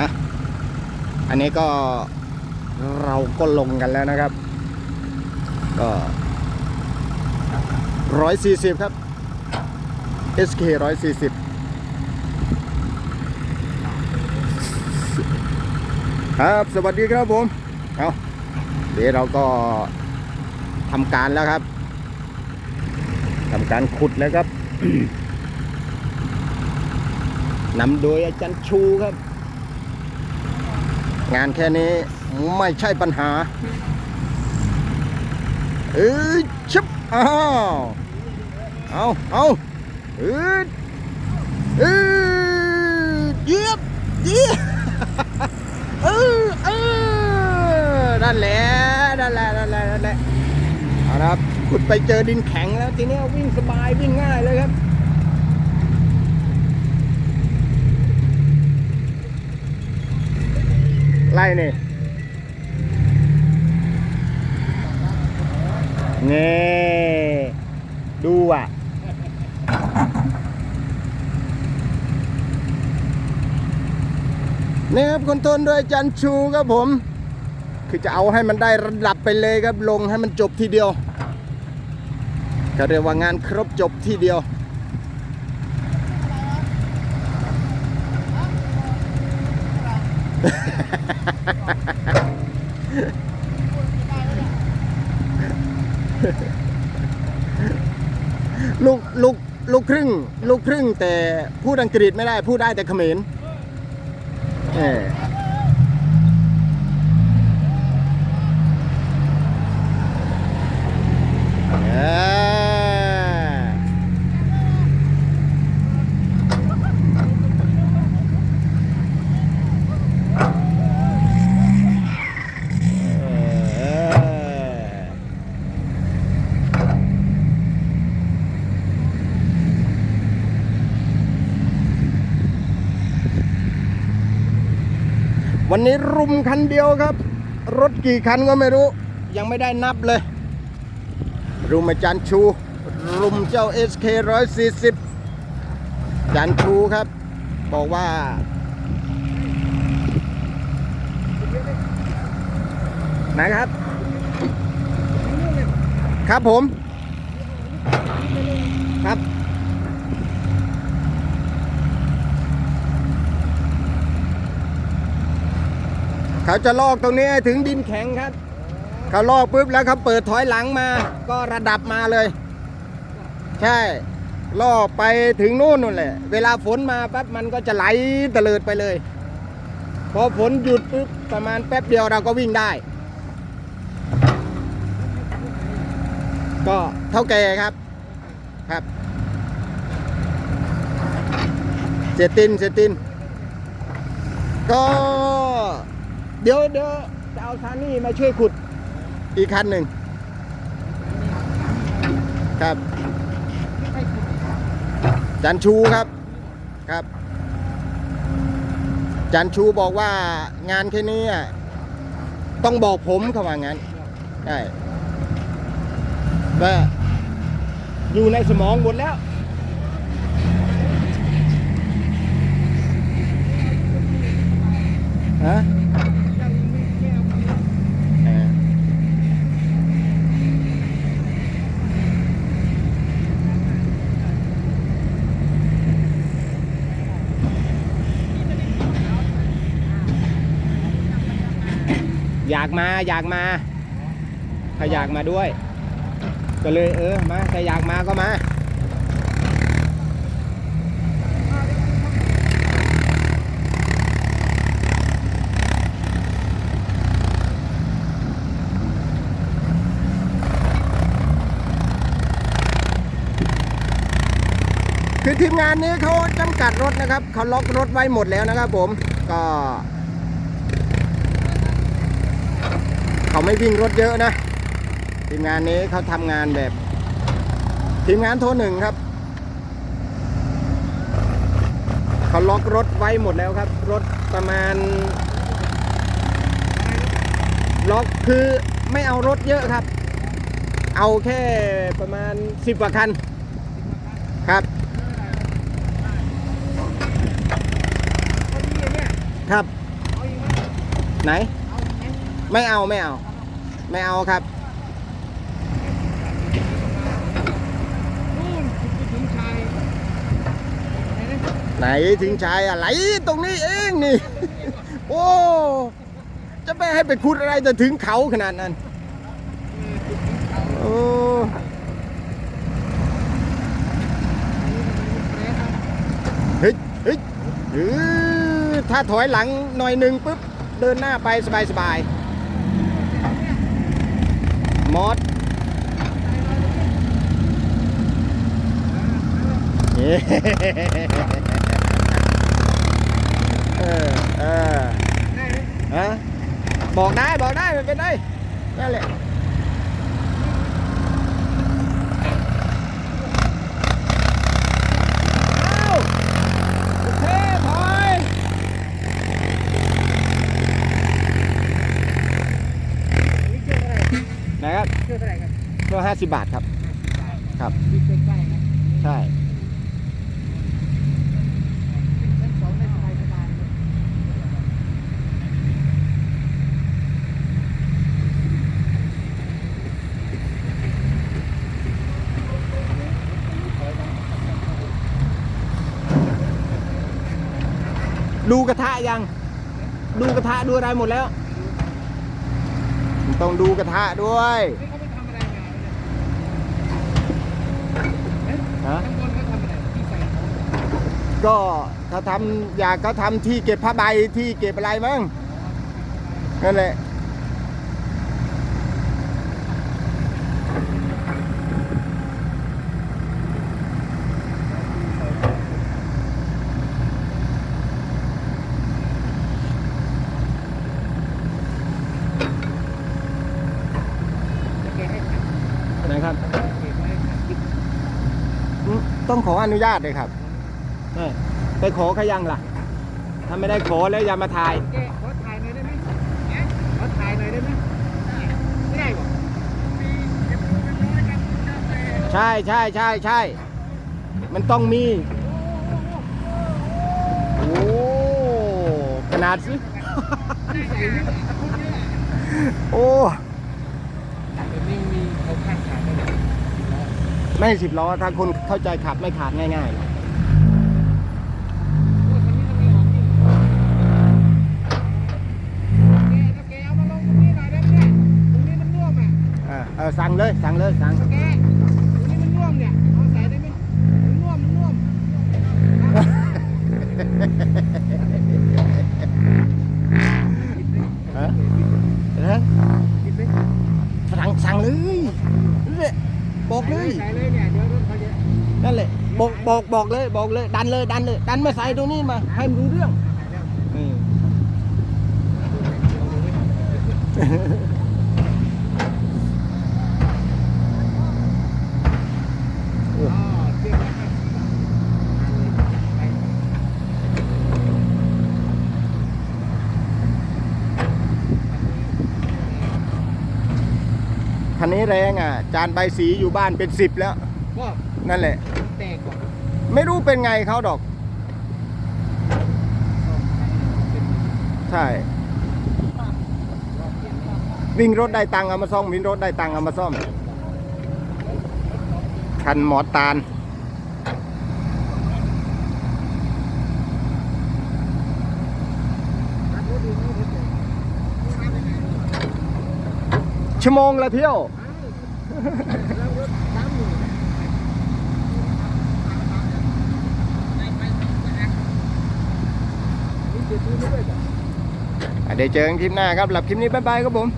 อะอันนี้ก็เราก็ลงกันแล้วนะครับ ก็ร้อยสี่สิบครับ SK ร้อยสี่สิบครับสวัสดีครับผมเอาเดี๋ยวเราก็ทำการแล้วครับทำการขุดแล้วครับนำโดยอาจารย์ชูครับ งานแค่นี้ไม่ใช่ปัญหา เอ้ยชิบอ้าวเอาเอาเอ้ยเอ้ยเยียบเยียบเออเออนั่นแหละนั่นแหละนั่นแหละนั่นแหละเอาละครับขุดไปเจอดินแข็งแล้วทีนี้วิ่งสบายวิ่งง่ายเลยครับ ไล่นี่นี่ดูอะ นี่ครับคนโทรลโดยจันชูครับผม คือจะเอาให้มันได้ระดับไปเลยครับลงให้มันจบทีเดียวก็เรียกว่างานครบจบทีเดียว ลูกลูกลูกครึ่ง ลูกครึ่งแต่พูดอังกฤษไม่ได้พูดได้แต่เขมรเออเออเออ วันนี้รุมคันเดียวครับ รถกี่คันก็ไม่รู้ ยังไม่ได้นับเลย รุมอาจารย์ชู รุมเจ้า SK 140อาจารย์ชูครับ บอกว่า นะครับ ครับผม ครับ เขาจะลอกตรงนี้ถึงดินแข็งครับ เขาลอกปุ๊บแล้วเขาเปิดถอยหลังมา ก็ระดับมาเลย ใช่ลอกไปถึงนู่นนู่นแหละ เวลาฝนมาปั๊บมันก็จะไหลตะเลิดไปเลย พอฝนหยุดปุ๊บประมาณแป๊บเดียวเราก็วิ่งได้ ก็เท่าแก่ครับครับเสตินเสตินก็ เดี๋ยวเดี๋ยวจะเอาซานี่มาช่วยขุดอีกคันหนึ่งครับจันชูครับครับ จันชูบอกว่างานแค่นี้ต้องบอกผมเขาว่างั้นใช่ว่าอยู่ในสมองหมดแล้วฮะเอออยากมาอยากมาถ้าอยากมาด้วย ก็เลยเออมาถ้าอยากมาก็มาคือทีมงานนี้เขาจำกัดรถนะครับเขาล็อกรถไว้หมดแล้วนะครับผมก็ เขาไม่วิ่งรถเยอะนะทีมงานนี้เขาทำงานแบบ ทีมงานโทรหนึ่งครับเขาล็อกรถไว้หมดแล้วครับ รถประมาณ ล็อกคือไม่เอารถเยอะครับ เอาแค่ประมาณสิบกว่าคันครับครับ ไหน ไม่เอาไม่เอา ไม่เอาครับนู่นถึงชายไหนนะไหนถึงชายอะไรตรงนี้เองนี่ โอ้จะไม่ให้ไปขุดอะไรจะถึงเขาขนาดนั้นโอ้เฮ้ยเฮ้ยเออถ้าถอยหลังหน่อยหนึ่งปุ๊บ เดินหน้าไปสบายสบาย มอสเย้เออเออได้ไหม ฮะบอกได้บอกได้ไม่เป็นไรนั่นแหละเอาโอเคถอย นี่เชื่ออะไร นะครับ เชื่ออะไรครับ ก็ห้าสิบบาทครับ ครับวิ่งใกล้ๆนะใช่ชั้นสองได้สบายสบายเลยดูกระทะยัง ดูกระทะดูอะไรหมดแล้ว ต้องดูกระทะด้วยนี่เขาไปทำอะไรมาเนี่ยเอ๊ะ ฮะก็เขาทำอยากเขาทำที่เก็บผ้าใบที่เก็บอะไรมั้งนั่นแหละ แกให้ขัด นะครับ เก็บไว้ให้ขัดกิ๊บ อืม ต้องขออนุญาตเลยครับเออไปขอเขายังล่ะ ถ้าไม่ได้ขอแล้วอย่ามาถ่ายแกขอถ่ายหน่อยได้ไหมขอถ่ายหน่อยได้ไหมไม่ได้บอกใช่ใช่ใช่ใช่ มันต้องมี โอ้ขนาดสิ โอ้ แต่นี่มีเขาข้างขายได้เลย ไม่สิบล้อถ้าคนเข้าใจขับไม่ขาดง่ายๆหรอกโอ้คันนี้ก็มีของจริงแกถ้าแกเอามาลงตรงนี้หน่อยได้ไหมมันน่วมอะเออเออสั่งเลยสั่งเลยสั่ง แกตรงนี้มันน่วมเนี่ย เอาใส่ได้ไหมมันน่วมมันน่วม ฮะเออ คิดไหม สั่งสั่งเลยนั่นแหละ บอกเลย ใส่เลยเนี่ยเดี๋ยวรถเขาจะนั่นแหละบอกบอกบอกเลยบอกเลย ดันเลยดันเลย ดันมาใส่ตรงนี้มา ให้มันรู้เรื่องอืมอ๋อเที่ยวแล้วครับไป คั นนี้แรงอะ จานใบสีอยู่บ้านเป็นสิบแล้ว ก็นั่นแหละ แตกก่อนไม่รู้เป็นไงเขาดอกใช่วิ่งรถได้ตังค์เอามาซ่อมวิ่งรถได้ตังค์เอามาซ่อม คันหมอตาล ชั่วโมงละเที่ยว เดี๋ยวเจอกันคลิปหน้าครับหลับคลิปนี้บ๊ายบายครับผม